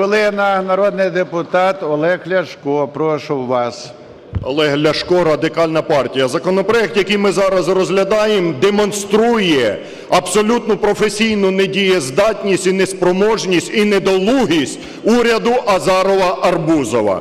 Хвилина, народний депутат Олег Ляшко. Прошу вас. Олег Ляшко, Радикальна партія. Законопроект, який ми зараз розглядаємо, демонструє абсолютну професійну недієздатність і неспроможність і недолугість уряду Азарова-Арбузова.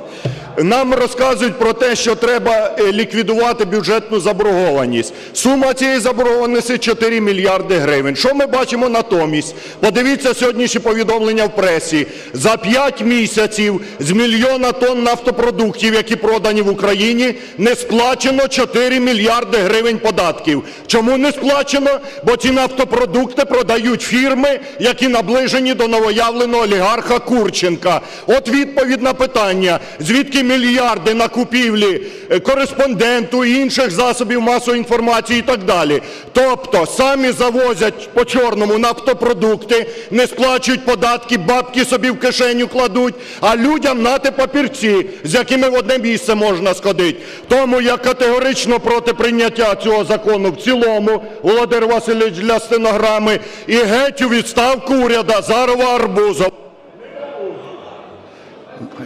Нам розказують про те, що треба е, ліквідувати бюджетну заборгованість. Сума цієї заборгованості 4 мільярди гривень. Що ми бачимо натомість? Подивіться сьогоднішні повідомлення в пресі. За 5 місяців з мільйона тонн нафтопродуктів, які продані в Україні, не сплачено 4 мільярди гривень податків. Чому не сплачено? Бо ці нафтопродукти продають фірми, які наближені до новоявленого олігарха Курченка. От відповідь на питання, звідки мільярди на купівлі е, кореспонденту і інших засобів масової інформації і так далі. Тобто самі завозять по чорному нафтопродукти, не сплачують податки, бабки собі в кишеню кладуть, а людям нати папірці, з якими в одне місце можна сходити. Тому я категорично проти прийняття цього закону в цілому, Володимир Васильович для стенограми, і геть у відставку уряду Азарова Арбузова.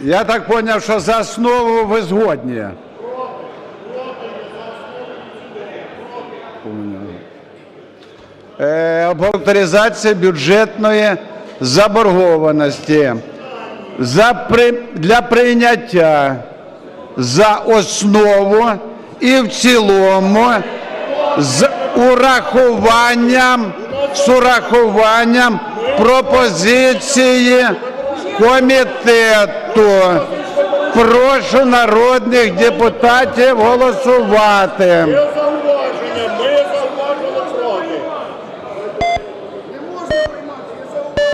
Я так зрозумів, що за основу ви згодні. Е, об авторизації бюджетної заборгованості за при... для прийняття за основу і в цілому з урахуванням, з урахуванням пропозиції комітету. Прошу народних депутатів голосувати.